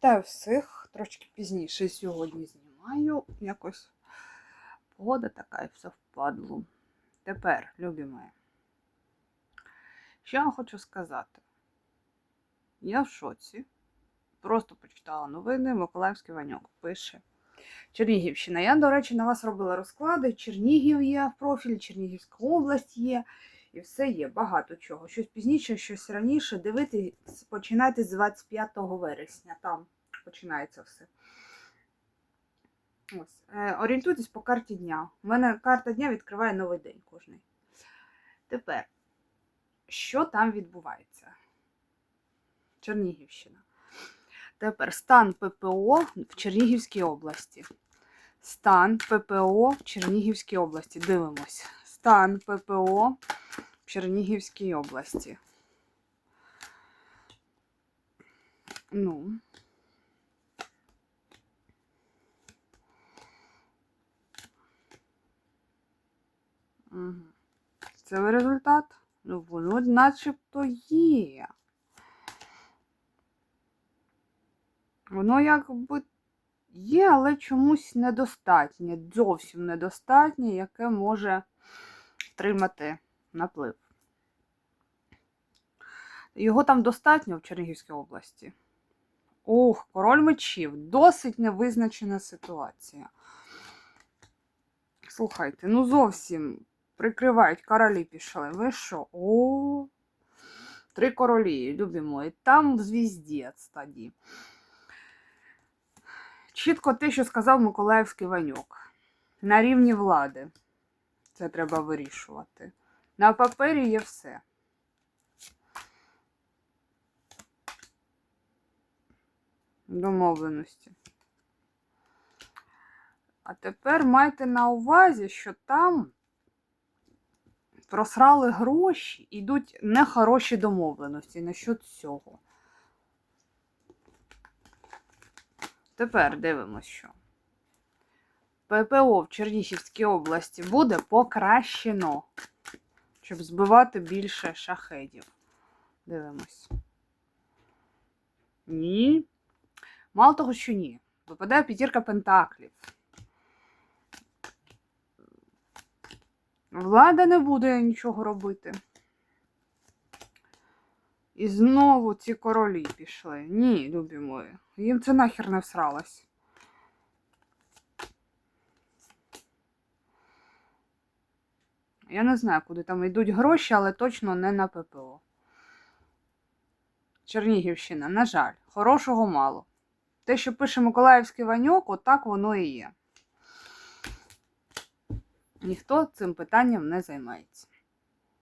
Вітаю всіх. Трошки пізніше сьогодні знімаю. Якось погода така і все впадло. Тепер, любі мої, що я хочу сказати? Я в шоці. Просто почитала новини. Миколаївський Ваньок пише. Чернігівщина. Я, до речі, на вас робила розклади. Чернігів є в профілі, Чернігівська область є. І все є, багато чого. Щось пізніше, щось раніше. Дивитись, починайте з 25 вересня. Там починається все. Ось. Е, орієнтуйтесь по карті дня. У мене карта дня відкриває новий день кожний. Тепер, що там відбувається? Чернігівщина. Тепер стан ППО в Чернігівській області. Стан ППО в Чернігівській області. Дивимось. Стан ППО Чернігівській області. Ну. Угу. Це результат? Ну, воно начебто є. Воно якби є, але чомусь недостатнє, зовсім недостатнє, яке може втримати наплив. Його там достатньо в Чернігівській області. Ох, король мечів. Досить невизначена ситуація. Слухайте, ну зовсім прикривають королі пішли. Ви що? О, три королі, любі мої. Там звіздець тоді. Чітко те, що сказав Миколаївський Ванюк. На рівні влади. Це треба вирішувати. На папері є все. Домовленості. А тепер майте на увазі, що там просрали гроші, ідуть нехороші домовленості насчет цього. Тепер дивимося, що. ППО в Чернігівській області буде покращено, щоб збивати більше шахедів. Дивимось. Ні. Мало того, що ні. Випадає п'ятірка пентаклів. Влада не буде нічого робити. І знову ці королі пішли. Ні, любі мої. Їм це нахер не всралось. Я не знаю, куди там йдуть гроші, але точно не на ППО. Чернігівщина, на жаль, хорошого мало. Те, що пише Миколаївський Ваньок, отак воно і є. Ніхто цим питанням не займається.